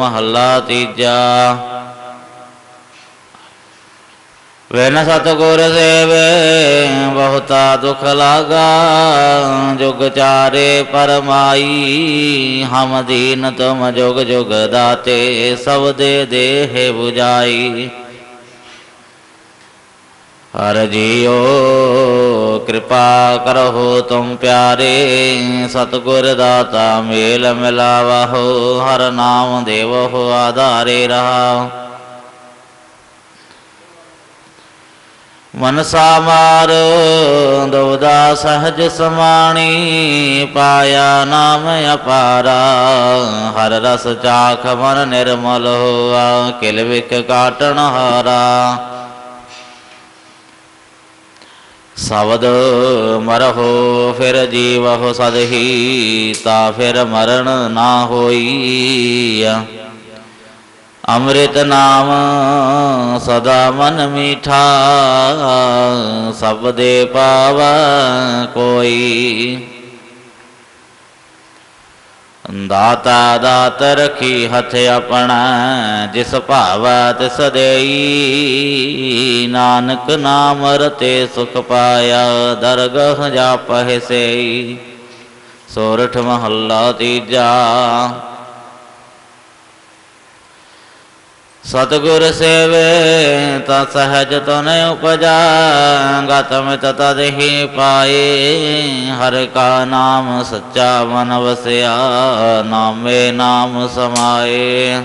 ਮਹੱਲਾ ਤੀਜਾ। ਵੇਨ ਸਤਗੁਰ ਸੇਵੇ, ਬਹੁਤਾ ਦੁਖ ਲਾਗਾ, ਜੁਗ ਚਾਰੇ ਪਰਮਾਈ, ਹਮ ਦੀਨ ਤੁਮ ਜੁਗ ਜੁਗ ਦਾਤੇ, ਸਭ ਦੇ ਦੇਹ 부ਜਾਈ ਹਰ ਜੀਓ ਕਿਰਪਾ ਕਰਹੁ ਤੁਮ ਪਿਆਰੇ, ਸਤਗੁਰ ਦਾਤਾ ਮੇਲ ਮਿਲਾਵਹੁ, ਹਰ ਨਾਮ ਦੇਵਹੁ ਆਧਾਰੇ ਰਹਾ ਮਨਸਾ ਮਾਰ ਦੁਬਦਾ ਸਹਜ ਸਮਾਣੀ, ਪਾਇਆ ਨਾਮ ਅਪਾਰਾ, ਹਰ ਰਸ ਚਾਖ ਮਨ ਨਿਰਮਲ ਹੋਆ, ਕਿਲ ਵਿਖ ਕਾਟਣ ਹਾਰਾ। ਸ਼ਬਦ ਮਰਹੁ, ਫਿਰ ਜੀਵਹੁ ਸਦਹੀ ਤਾ ਫਿਰ ਮਰਨ ਨਾ ਹੋਈ ਅੰਮ੍ਰਿਤ ਨਾਮ ਸਦਾ ਮਨ ਮੀਠਾ ਸਭ ਦੇ ਪਾਵੈ ਕੋਈ। ਦਾਤਾ ਦਾਤ ਰਖੀ ਹੱਥ ਆਪਣਾ, ਜਿਸ ਭਾਵੈ ਤਿਸ ਦੇਈ ਨਾਨਕ ਨਾਮ ਰਤੇ ਸੁਖ ਪਾਇਆ, ਦਰਗਹ ਜਾਪਹਿ ਸੇਈ। ਸੋਰਠ ਮਹੱਲਾ ਤੀਜਾ ਸਤਗੁਰ ਸੇਵੇ, ਤਾ ਸਹਜ ਤਨ ਉਪਜਾ, ਗਤਮ ਤਤ ਦੇਹੀ ਪਾਏ। ਹਰ ਕਾ ਨਾਮ ਸੱਚਾ ਮਨ ਵਸਿਆ, ਨਾਮੇ ਨਾਮ ਸਮਾਏ।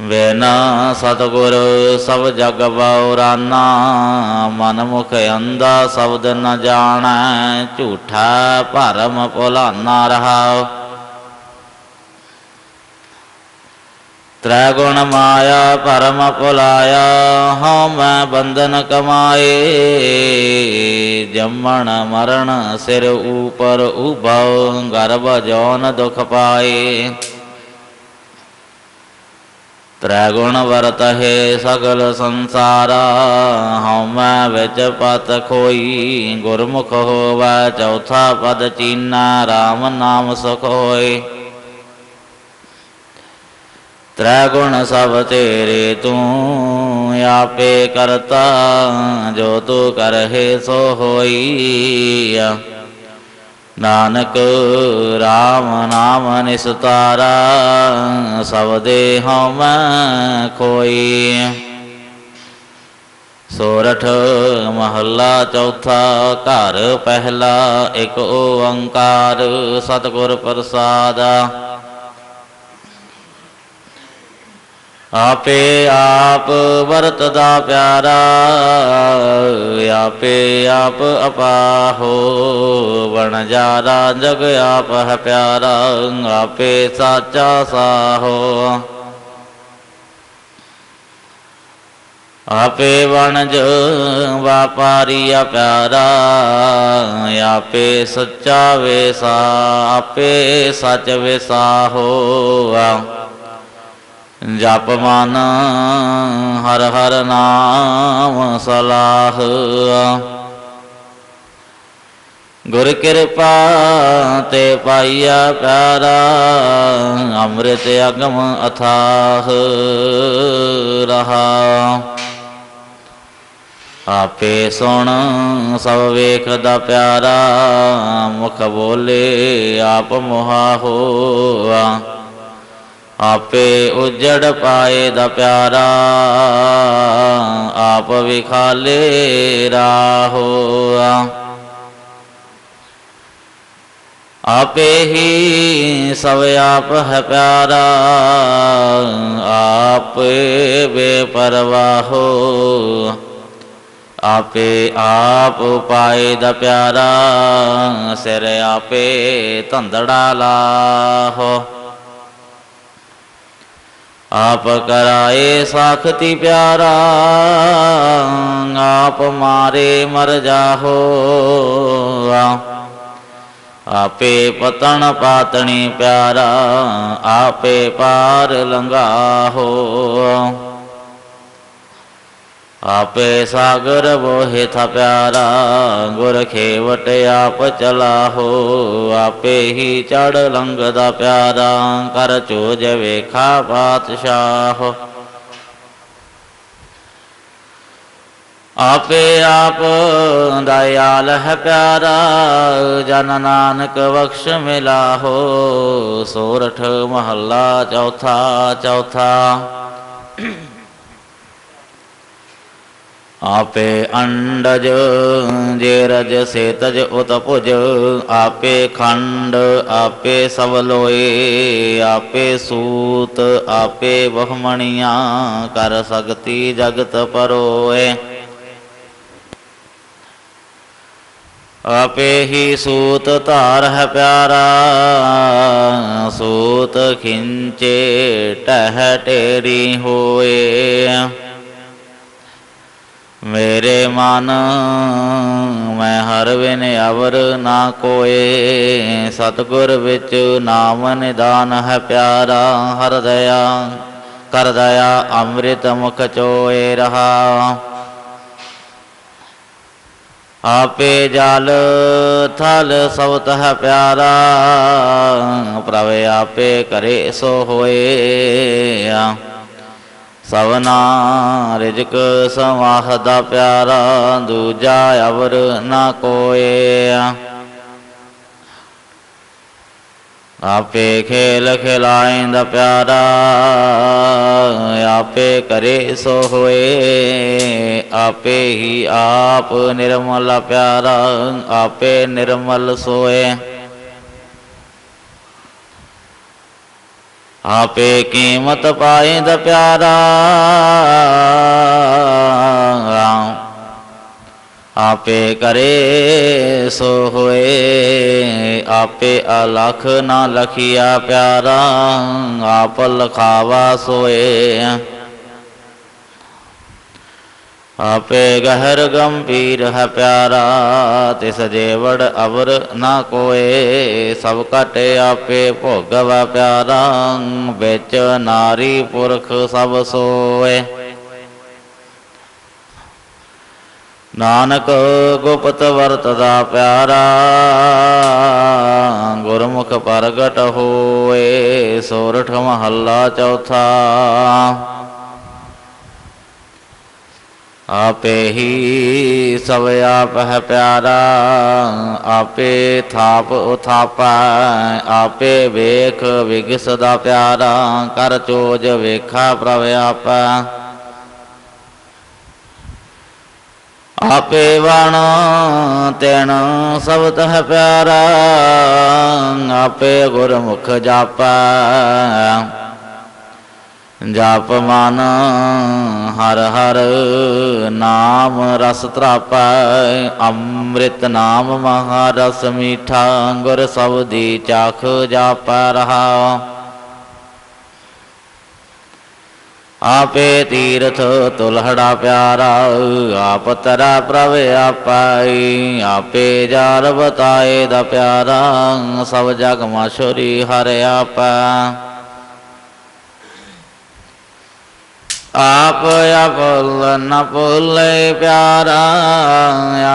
ਵੇਨਾ ਸਤਗੁਰ, ਸਭ ਜਗ ਬਉਰਾਨਾ ਮਨ ਮੁਖ ਅੰਦਾ ਸ਼ਬਦ ਨ ਜਾਣੈ, ਝੂਠਾ ਭਰਮ ਭੁਲਾਨਾ ਰਹਾਉ। ਤ੍ਰੈ ਗੁਣ ਮਾਇਆ ਪਰਮ ਭੁਲਾਇਆ ਹਉ ਮੈਂ ਬੰਧਨ ਕਮਾਏ ਜੰਮਣ ਮਰਨ ਸਿਰ ਉਪਰ ਉਭਉ ਗਰਭ ਜੋਨ ਦੁਖ ਪਾਏ ਤ੍ਰੈ ਗੁਣ ਵਰਤਹਿ ਸਗਲ ਸੰਸਾਰਾ ਹਉ ਮੈਂ ਵਿੱਚ ਪਤ ਖੋਈ ਗੁਰਮੁਖ ਹੋਵੈ ਚੌਥਾ ਪਦ ਚੀਨਾ RAM ਨਾਮ ਸੁਖ ਹੋਏ ਤ੍ਰੈ ਗੁਣ ਸਭ ਤੇਰੇ ਤੂੰ ਆਪੇ ਕਰਤਾ, ਜੋ ਤੂੰ ਕਰਹਿ ਸੋ ਹੋਈ ਨਾਨਕ RAM ਨਾਮ ਨਿਸਤਾਰਾ, ਸਭ ਦੇ ਹਉਮੈ ਖੋਈ। ਸੋਰਠ ਮਹੱਲਾ ਚੌਥਾ, ਘਰ ਪਹਿਲਾ, ਇੱਕ ਓੰਕਾਰ ਸਤਿਗੁਰ ਪ੍ਰਸਾਦਾ। ਆਪੇ ਆਪ ਵਰਤਦਾ ਪਿਆਰਾ, ਆਪੇ ਆਪ ਅਪਾਹੋ ਬਣ ਜਾਰਾ, ਜਗ ਆਪ ਹੈ ਪਿਆਰਾ, ਆਪੇ ਸਾਚਾ ਸਾਹੋ। ਆਪੇ ਵਣਜ ਵਾਪਾਰੀ ਪਿਆਰਾ, ਆਪੇ ਸੱਚਾ ਵੇਸਾ, ਆਪੇ ਸੱਚ ਵੇਸਾਹੋ। ਜਪ ਮਨ ਹਰ ਹਰ ਨਾਮ ਸਲਾਹ। ਗੁਰ ਕਿਰਪਾ ਤੇ ਪਾਈਆ ਪਿਆਰਾ, ਅੰਮ੍ਰਿਤ ਅਗਮ ਅਥਾਹ ਰਹਾ। ਆਪੇ ਸੁਣ, ਸਭ ਵੇਖਦਾ ਪਿਆਰਾ, ਮੁਖ ਬੋਲੇ ਆਪ ਮੁਹਾ ਹੋਆ। ਆਪੇ ਉਜੜ ਪਾਏ ਦਾ ਪਿਆਰਾ, ਆਪ ਵਿਖਾਲੇ ਰਾਹੋ ਆਪੇ ਹੀ ਸਭ ਆਪ ਹੈ ਪਿਆਰਾ, ਆਪੇ ਬੇਪਰਵਾਹੋ ਆਪੇ ਆਪ ਪਾਏ ਦਾ ਪਿਆਰਾ, ਸਿਰ ਆਪੇ ਧੰਦੜਾ ਲਾਹੋ। ਆਪ ਕਰਾਏ ਸਾਖਤੀ ਪਿਆਰਾ, ਆਪ ਮਾਰੇ ਮਰ ਜਾਹੋ। ਆਪੇ ਪਤਣ ਪਾਤਣੀ ਪਿਆਰਾ, ਆਪੇ ਪਾਰ ਲੰਘਾਹੋ। ਆਪੇ ਸਾਗਰ ਬੋਹਿ ਥਾ ਪਿਆਰਾ ਗੁਰ ਖੇਵਟ ਆਪ ਚਲਾਹੋ, ਆਪੇ ਹੀ ਚੜ ਲੰਗਦਾ ਪਿਆਰਾ, ਕਰ ਚੋਜ ਵੇਖਾ ਬਾਦਸ਼ਾਹ ਆਪੇ ਆਪ ਦਇਆਲ ਹੈ ਪਿਆਰਾ, ਜਨ ਨਾਨਕ ਬਖਸ਼ ਮਿਲਾਹੋ, ਸੋਰਠ ਮਹੱਲਾ ਚੌਥਾ ਚੌਥਾ। ਆਪੇ ਅੰਡਜ, ਜੇ ਰਜ ਸੇ ਤਜ ਉਤ ਭੁਜ ਆਪੇ ਖੰਡ, ਆਪੇ ਸਭ ਲੋਏ। ਆਪੇ ਸੂਤ, ਆਪੇ ਬਹਮਣੀਆਂ, ਕਰ ਸਕਤੀ ਜਗਤ ਪਰੋਏ। ਆਪੇ ਹੀ ਸੂਤ ਧਾਰ ਹੈ ਪਿਆਰਾ, ਸੂਤ ਖਿੰਚੇ, ਟਹਿ ਟੇਰੀ ਹੋਏ। ਮੇਰੇ ਮਨ, ਮੈਂ ਹਰ ਵਿਨ ਅਵਰ ਨਾ ਕੋਏ। ਸਤਗੁਰ ਵਿੱਚ ਨਾਮ ਨਿਦਾਨ ਹੈ ਪਿਆਰਾ, ਹਰ ਦਇਆ, ਕਰ ਦਇਆ ਅੰਮ੍ਰਿਤ ਮੁਖ ਚੋਏ ਰਹਾ। ਆਪੇ ਜਲ ਥਲ ਸਬਤ ਹੈ ਪਿਆਰਾ, ਪ੍ਰਭ ਆਪੇ ਕਰੇ ਸੋ ਹੋਏ। ਸਵਨਾ, ਰਿਜਕ ਸਮਾਹਦਾ ਪਿਆਰਾ, ਦੂਜਾ ਅਵਰ ਨਾ ਕੋਏ। ਆਪੇ ਖੇਲ ਖਿਲਾਇੰਦਾ ਪਿਆਰਾ, ਆਪੇ ਕਰੇ ਸੋ ਹੋਏ। ਆਪੇ ਹੀ ਆਪ ਨਿਰਮਲ ਪਿਆਰਾ, ਆਪੇ ਨਿਰਮਲ ਸੋਏ। ਆਪੇ ਕੀਮਤ ਪਾਏ ਦਾ ਪਿਆਰਾ। ਆਪੇ ਕਰੇ ਸੋ ਹੋਏ, ਆਪੇ ਅਲਖ ਨਾ ਲਖਿਆ ਪਿਆਰਾ, ਆਪ ਲਖਾਵਾ ਸੋਏ। ਆਪੇ ਗਹਿਰ ਗੰਭੀਰ ਹੈ ਪਿਆਰਾ ਤਿਸ ਜੇਵੜ ਅਵਰ ਨਾ ਕੋਏ, ਸਭ ਘਟ ਆਪੇ ਭੋਗਵਾ ਪਿਆਰਾ, ਵਿੱਚ ਨਾਰੀ ਪੁਰਖ ਸਭ ਸੋਏ। ਨਾਨਕ ਗੁਪਤ ਵਰਤਦਾ ਪਿਆਰਾ, ਗੁਰਮੁਖ ਪ੍ਰਗਟ ਹੋਏ, ਸੋਰਠ ਮਹੱਲਾ ਚੌਥਾ। ਆਪੇ ਹੀ ਸਭ ਆਪ ਹੈ ਪਿਆਰਾ, ਆਪੇ ਥਾਪ ਉਥਾਪਾ, ਆਪੇ ਵੇਖ ਵਿਗਸਦਾ ਪਿਆਰਾ, ਕਰ ਚੋਜ ਵੇਖਾ ਪ੍ਰਭ ਆਪਾ। ਆਪੇ ਵਣ ਤੈਣ ਸਬਦ ਹੈ ਪਿਆਰਾ, ਆਪੇ ਗੁਰਮੁਖ ਜਾਪਾ। ਜਪ ਮਨ ਹਰ ਹਰ ਨਾਮ ਰਸ ਤਰਾਪੈ, ਅੰਮ੍ਰਿਤ ਨਾਮ ਮਹਾ ਰਸ ਮੀਠਾ ਗੁਰ ਸਬਦੀ ਚਾਖ ਜਾਪਾ ਰਹਾ। ਆਪੇ ਤੀਰਥ ਤੁਲਹੜਾ ਪਿਆਰਾ, ਆਪ ਤਰਾ ਪ੍ਰਭ ਆਪਾਈ ਆਪੇ ਜਾਰ ਬਤਾਏ ਦਾ ਪਿਆਰਾ, ਸਭ ਜਗ ਮਾਸ਼ੁਰੀ ਹਰਿ ਆਪਾ। ਆਪ ਅਪੁੱਲ ਨ ਭੁੱਲੇ ਪਿਆਰਾ,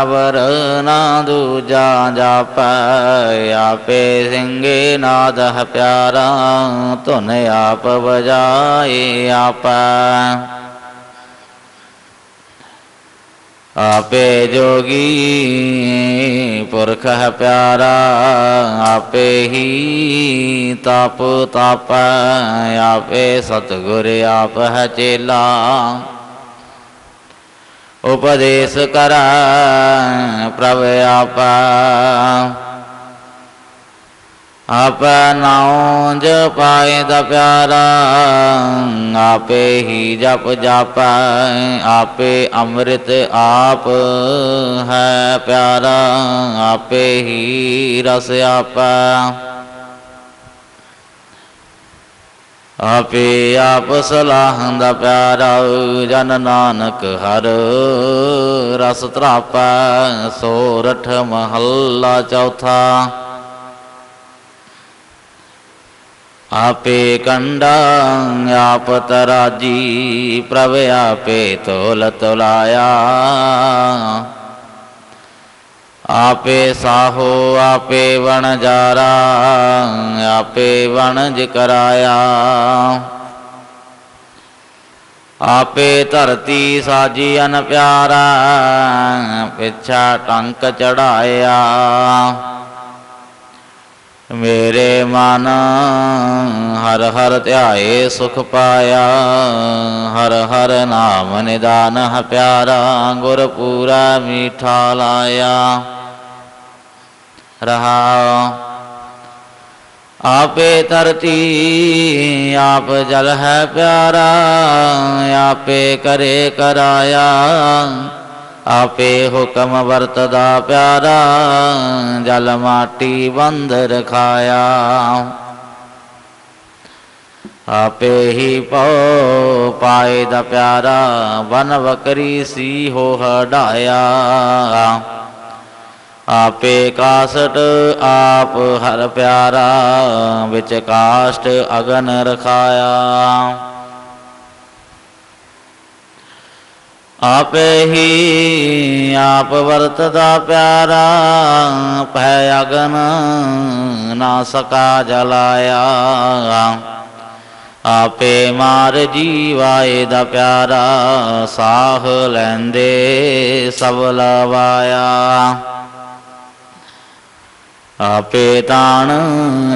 ਅਵਰ ਨਾ ਦੂਜਾ ਜਾਪੈ। ਆਪੇ ਸਿੰਘੇ ਨਾਦ ਹੈ ਪਿਆਰਾ, ਧੁਨ ਆਪ ਵਜਾਏ ਆਪੈ। ਆਪੇ ਜੋਗੀ ਪੁਰਖ ਹੈ ਪਿਆਰਾ, ਆਪੇ ਹੀ ਤਪ ਤਾਪੈ, ਆਪੇ ਸਤਿਗੁਰ ਆਪ ਹੈ ਚੇਲਾ। ਉਪਦੇਸ਼ ਕਰ ਪ੍ਰਭ ਆਪਾ। ਆਪੈ ਨਾਉ ਜਪਾਏ ਦਾ ਪਿਆਰਾ, ਆਪੇ ਹੀ ਜਪ ਜਾਪੈ, ਆਪੇ ਅੰਮ੍ਰਿਤ ਆਪ ਹੈ ਪਿਆਰਾ, ਆਪੇ ਹੀ ਰਸ ਆਪੈ। ਆਪੇ ਆਪ ਸਲਾਹਾਂ ਦਾ ਪਿਆਰਾ, ਜਨ ਨਾਨਕ ਹਰ ਰਸ ਤਰਾਪੈ ਸੋਰਠ ਮਹੱਲਾ ਚੌਥਾ। ਆਪੇ ਕੰਡਾ ਆਪ ਤਰਾਜੀ ਪ੍ਰਭ ਆਪੇ ਤੋਲ ਤੁਲਾਇਆ ਆਪੇ ਸਾਹੋ, ਆਪੇ ਵਣਜਾਰਾ, ਆਪੇ ਵਣਜ ਕਰਾਇਆ। ਆਪੇ ਧਰਤੀ ਸਾਜੀ ਅਨ ਪਿਆਰਾ ਪਿਛਾ ਟੰਕ ਚੜਾਇਆ। ਮੇਰੇ ਮਨ ਹਰ ਹਰ ਧਿਆਏ ਸੁਖ ਪਾਇਆ, ਹਰ ਹਰ ਨਾਮ ਨਿਦਾਨ ਹੈ ਪਿਆਰਾ, ਗੁਰ ਪੂਰਾ ਮੀਠਾ ਲਾਇਆ। ਰਹਾ, ਆਪੇ ਧਰਤੀ ਆਪ ਜਲ ਹੈ ਪਿਆਰਾ, ਆਪੇ ਕਰੇ ਕਰਾਇਆ। ਆਪੇ ਹੁਕਮ ਵਰਤਦਾ ਪਿਆਰਾ, ਜਲ ਮਾਟੀ ਬੰਦ ਰਖਾਇਆ ਆਪੇ ਹੀ ਪਉ ਪਾਏ ਦਾ ਪਿਆਰਾ ਬਨ ਵਕਰੀ ਸੀ ਹੋ ਹਡਾਇਆ ਆਪੇ ਕਾਸਟ ਆਪ ਹਰ ਪਿਆਰਾ, ਵਿੱਚ ਕਾਸ਼ਟ ਅਗਨ ਰਖਾਇਆ। ਆਪੇ ਹੀ ਆਪ ਵਰਤਦਾ ਪਿਆਰਾ, ਭੈ ਅਗਨ ਨਾ ਸਕਾ ਜਲਾਇਆ। ਆਪੇ ਮਾਰ ਜੀਵਾਏ ਦਾ ਪਿਆਰਾ, ਸਾਹ ਲੈਂਦੇ ਸਭ ਲਵਾਇਆ। ਆਪੇ ਤਾਣ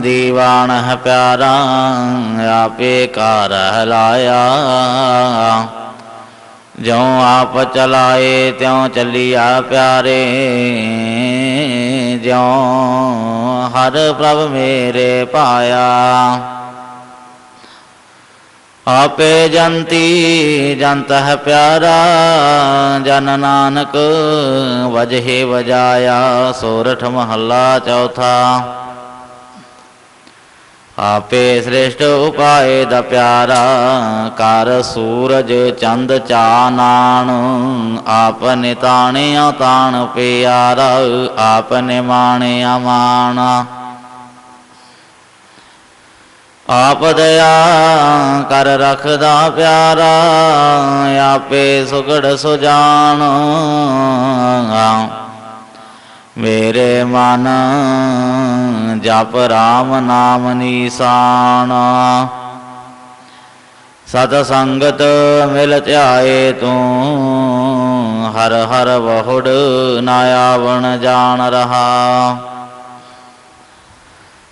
ਦੀਵਾਨ ਹੈ ਪਿਆਰਾ, ਆਪੇ ਕਾਰ ਹਲਾਇਆ ਜਿਉ ਆਪ ਚਲਾਏ, ਤਿਉ ਚੱਲਿਆ ਪਿਆਰੇ। ਜਿਉ ਹਰ ਪ੍ਰਭ ਮੇਰੇ ਪਾਇਆ। ਆਪੇ ਜੰਤੀ, ਜੰਤ ਹੈ ਪਿਆਰਾ। ਜਨ ਨਾਨਕ, ਵਜਹੇ ਵਜਾਇਆ, ਸੋਰਠ ਮਹੱਲਾ ਚੌਥਾ। ਆਪੇ ਸ੍ਰੇਸ਼ਟ ਉਪਾਏ ਦਾ ਪਿਆਰਾ, ਕਰ ਸੂਰਜ ਚੰਦ ਚਾਨਾਨ ਆਪ ਨਿਤਾਣਿਆ ਤਾਣ ਪਿਆਰਾ, ਆਪ ਨਿਮਾਣਿਆ ਮਾਣਾ। ਆਪ ਦਇਆ ਕਰ ਰਖਦਾ ਪਿਆਰਾ, ਆਪੇ ਸੁਗੜ ਸੁਜਾਨ ਮੇਰੇ ਮਨ ਜਪ ਰਾਮ ਨਾਮ ਨਿਸ਼ਾਨ। ਸਤ ਸੰਗਤ ਮਿਲ ਧਿਆਏ ਤੂੰ, ਹਰ ਹਰ ਬਹੁੜ ਨਾ ਆਵਣ ਜਾਣ ਰਹਾ।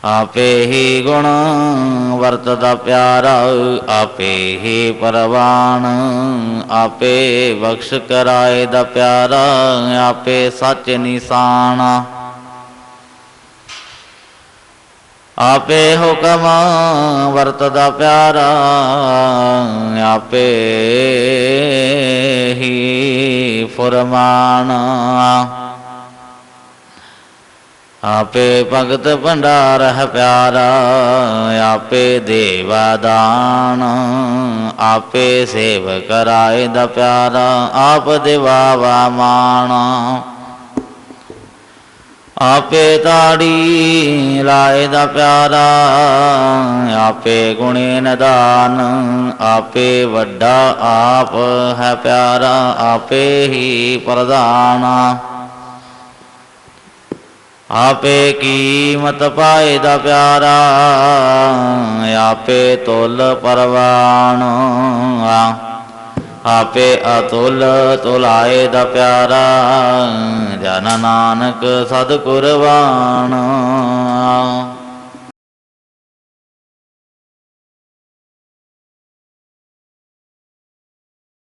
ਆਪੇ ਹੀ ਗੁਣ ਵਰਤਦਾ ਪਿਆਰਾ, ਆਪੇ ਹੀ ਪਰਵਾਨ, ਆਪੇ ਬਖਸ਼ ਕਰਾਏ ਦਾ ਪਿਆਰਾ, ਆਪੇ ਸੱਚ ਨਿਸ਼ਾਨ। ਆਪੇ ਹੁਕਮ ਵਰਤਦਾ ਪਿਆਰਾ, ਆਪੇ ਹੀ ਫਰਮਾਨ। ਆਪੇ ਭਗਤ ਭੰਡਾਰ ਹੈ ਪਿਆਰਾ, ਆਪੇ ਦੇਵਾ ਦਾਨ, ਆਪੇ ਸੇਵ ਕਰਾਏ ਦਾ ਪਿਆਰਾ, ਆਪ ਦਿਵਾਵਾ ਮਾਣ। ਆਪੇ ਤਾੜੀ ਲਾਏ ਦਾ ਪਿਆਰਾ, ਆਪੇ ਗੁਣੇ ਨਦਾਨ, ਆਪੇ ਵੱਡਾ ਆਪ ਹੈ ਪਿਆਰਾ, ਆਪੇ ਹੀ ਪ੍ਰਧਾਨ। ਆਪੇ ਕੀਮਤ ਪਾਏ ਦਾ ਪਿਆਰਾ, ਆਪੇ ਤੁਲ ਪਰਵਾਨ ਆਪੇ ਅਤੁਲ ਤੁਲਾਏ ਦਾ ਪਿਆਰਾ, ਜਨ ਨਾਨਕ ਸਦ ਕੁਰਬਾਨ